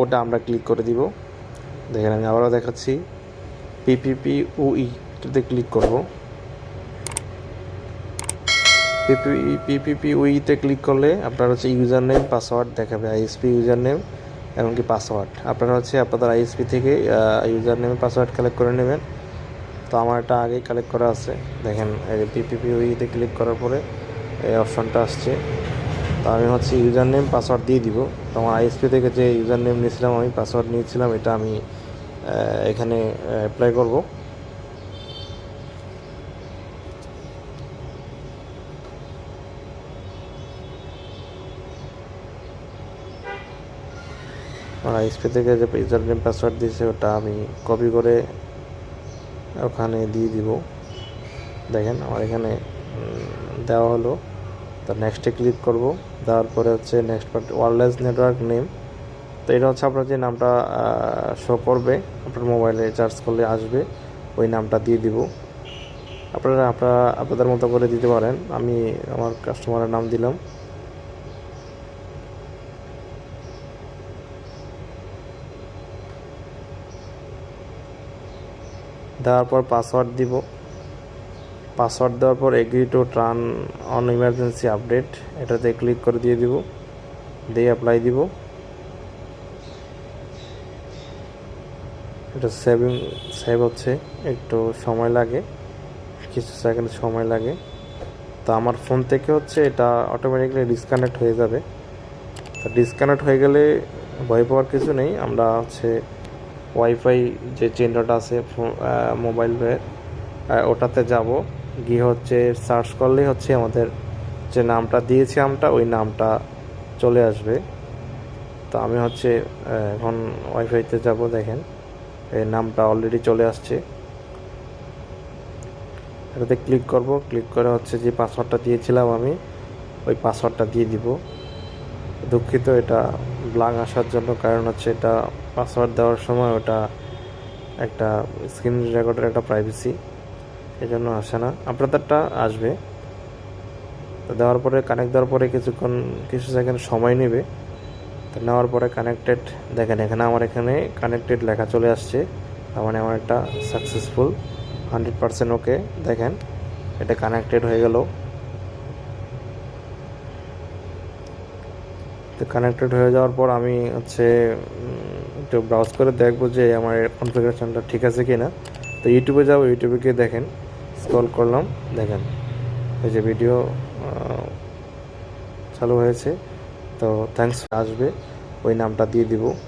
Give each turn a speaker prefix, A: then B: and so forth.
A: ওটা আমরা ক্লিক করে দিব। দেখেন আমি আবারও দেখাচ্ছি। পিপিপি উই এটাতে ক্লিক করব। পিপি পিপিপি উইতে ক্লিক করলে আপনার হচ্ছে ইউজার নেম পাসওয়ার্ড দেখাবে আইএসপি ইউজার নেম এমনকি পাসওয়ার্ড আপনারা হচ্ছে আপনাদের আইএসপি থেকে ইউজার নেমে পাসওয়ার্ড কালেক্ট করে নেবেন। তো আমার এটা আগেই কালেক্ট করা আছে। দেখেন পিপিপি উইতে ক্লিক করার পরে এই অপশনটা আসছে। তো আমি হচ্ছে ইউজার নেম পাসওয়ার্ড দিয়ে দিব। তো আমার আইএসপি থেকে যে ইউজার নেম নিয়েছিলাম, আমি পাসওয়ার্ড নিয়েছিলাম, এটা আমি এখানে অ্যাপ্লাই করব। আমার আইএসপি থেকে যে ইউজার নেম পাসওয়ার্ড দিয়েছে, ওটা আমি কপি করে ওখানে দিয়ে দিব। দেখেন, আমার এখানে দেওয়া হলো। তো নেক্সটে ক্লিক করব। তারপরে হচ্ছে next part wireless network name তো এটা হচ্ছে আপনার যে নামটা শো করবে, আপনার মোবাইলে চার্জ করলে আসবে, ওই নামটা দিয়ে দিব। আপনারা আপনারা, আপনাদের মতো করে দিতে পারেন। আমি আমার কাস্টমারের নাম দিলাম। দেওয়ার পর পাসওয়ার্ড দিব। পাসওয়ার্ড দেওয়ার পর agree to turn on emergency update, এটাতে ক্লিক করে দিয়ে দিব, দিয়ে অ্যাপ্লাই দিব। এটা সেভিং সেভ হচ্ছে, একটু সময় লাগে, কিছু সেকেন্ড সময় লাগে। তো আমার ফোন থেকে হচ্ছে এটা অটোমেটিকলি ডিসকানেক্ট হয়ে যাবে। তো ডিসকানেক্ট হয়ে গেলে ভয় পাওয়ার কিছু নেই, আমরা হচ্ছে ওয়াইফাই যে চেন্ডারটা আছে মোবাইলে ওটাতে যাব। গিয়ে হচ্ছে সার্চ করলেই হচ্ছে আমাদের যে নামটা দিয়েছি আমরা, ওই নামটা চলে আসবে। তো আমি হচ্ছে এখন ওয়াইফাইতে যাব, দেখেন। এই নামটা অলরেডি চলে আসছে। এটাতে ক্লিক করব ক্লিক করে হচ্ছে যে পাসওয়ার্ডটা দিয়েছিলাম আমি, ওই পাসওয়ার্ডটা দিয়ে দিব। দুঃখিত, এটা ব্লাং আসার জন্য, কারণ হচ্ছে এটা পাসওয়ার্ড দেওয়ার সময় ওটা একটা স্ক্রিন রেকর্ডের একটা প্রাইভেসি এই জন্য আসে না। আপনাদেরটা আসবে। তো দেওয়ার পরে কানেক্ট দেওয়ার পরে কিছুক্ষণ, কিছু সেকেন্ড সময় নেবে। তো নেওয়ার পরে কানেক্টেড দেখেন এখানে আমার এখানে কানেক্টেড লেখা চলে আসছে। তার মানে আমার একটা সাকসেসফুল হান্ড্রেড পারসেন্ট ওকে দেখেন, এটা কানেক্টেড হয়ে গেল। তো কানেক্টেড হয়ে যাওয়ার পর আমি হচ্ছে একটু ব্রাউজ করে দেখব যে আমার কনফিগারেশনটা ঠিক আছে কি না তো ইউটিউবে যাব ইউটিউবে গিয়ে দেখেন। স্ক্রল করলাম, দেখেন, এই যে ভিডিও চালু হয়েছে, তো থ্যাংকস আসবে, ওই নামটা দিয়ে দিব।